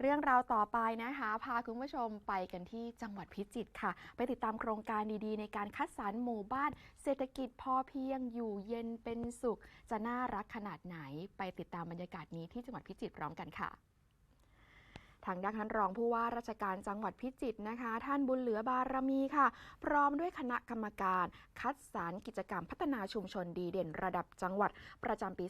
เรื่องราวต่อไปนะคะ พาคุณผู้ชมไปกันที่จังหวัดพิจิตรค่ะ ไปติดตามโครงการดีๆ ในการคัดสรรหมู่บ้าน เศรษฐกิจพอเพียงอยู่เย็นเป็นสุข จะน่ารักขนาดไหน ไปติดตามบรรยากาศนี้ที่จังหวัดพิจิตรพร้อมกันค่ะ ทางด้านท่านรองผู้ว่าราชการจังหวัดพิจิตรนะคะ ท่านบุญเหลือบารมีค่ะ พร้อมด้วยคณะกรรมการ คัดสรรกิจกรรมพัฒนาชุมชนดีเด่นระดับจังหวัดประจำปี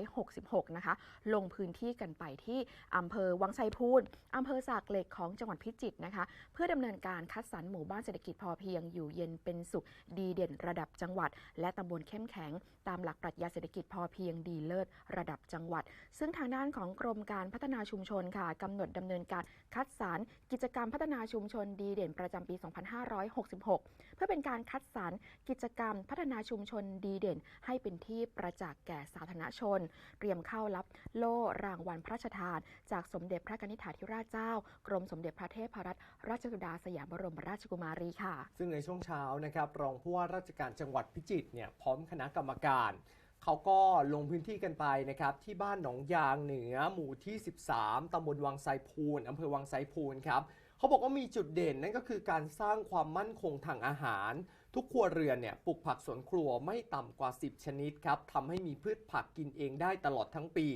2566 นะคะ ลงพื้นที่กันไปที่อำเภอวังไชพูนอำเภอสากเหล็กของจังหวัดพิจิตรนะคะ เพื่อดำเนินการคัดสรรหมู่บ้านเศรษฐกิจพอเพียงอยู่เย็นเป็นสุขดีเด่นระดับจังหวัด และตำบลเข้มแข็ง ตามหลักปรัชญาเศรษฐกิจพอเพียงดีเลิศระดับจังหวัด ซึ่งทางด้านของกรมการพัฒนาชุมชนค่ะกำหนดดำเนินการคัดสรรกิจกรรมพัฒนาชุมชนดีเด่นประจำปี 2566 เพื่อเป็นการคัดสรรกิจกรรมพัฒนาชุมชนดีเด่น ให้เป็นที่ประจักษ์แก่สาธารณชน เตรียมเข้ารับโล่รางวัลพระราชทาน จากสมเด็จพระกนิษฐาธิราชเจ้า กรมสมเด็จพระเทพรัตนราชสุดาสยามบรมราชกุมารีค่ะ ซึ่งในช่วงเช้านะครับรองผู้ว่าราชการจังหวัดพิจิตรเนี่ยพร้อมคณะกรรมการ เขาก็ลงพื้นที่กันไปนะครับที่บ้านหนองยางเหนือหมู่ที่ 13ตำบลวังไซพูนอำเภอวังไซพูนครับเขาบอกว่ามีจุดเด่นนั่นก็คือการสร้างความมั่นคงทางอาหาร ทุกครัวเรือนเนี่ยปลูกผักสวนครัวไม่ต่ำกว่า 10 ชนิดครับทำให้มีพืชผักกินเองได้ตลอดทั้งปี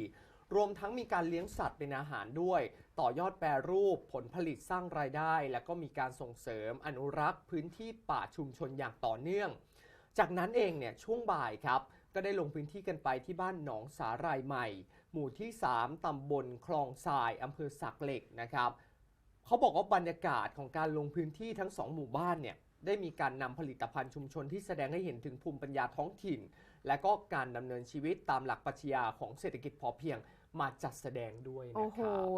รวมทั้งมีการเลี้ยงสัตว์เป็นอาหารด้วย ต่อยอดแปรรูปผลผลิตสร้างรายได้ และก็มีการส่งเสริมอนุรักษ์ พื้นที่ป่าชุมชนอย่างต่อเนื่อง จากนั้นเองเนี่ยช่วงบ่ายครับ ก็ได้ลงพื้นที่กันไปที่บ้านหนองสาหรายใหม่ หมู่ที่ 3ตำบลคลองทรายอำเภอสักเหล็กนะครับเขาบอกว่าบรรยากาศของการลงพื้นที่ทั้งสองหมู่บ้านเนี่ยได้มีการนำผลิตภัณฑ์ชุมชนที่แสดงให้เห็นถึงภูมิปัญญาท้องถิ่น และก็การดำเนินชีวิตตามหลักปรัชญาของเศรษฐกิจพอเพียงมาจัดแสดงด้วยนะครับ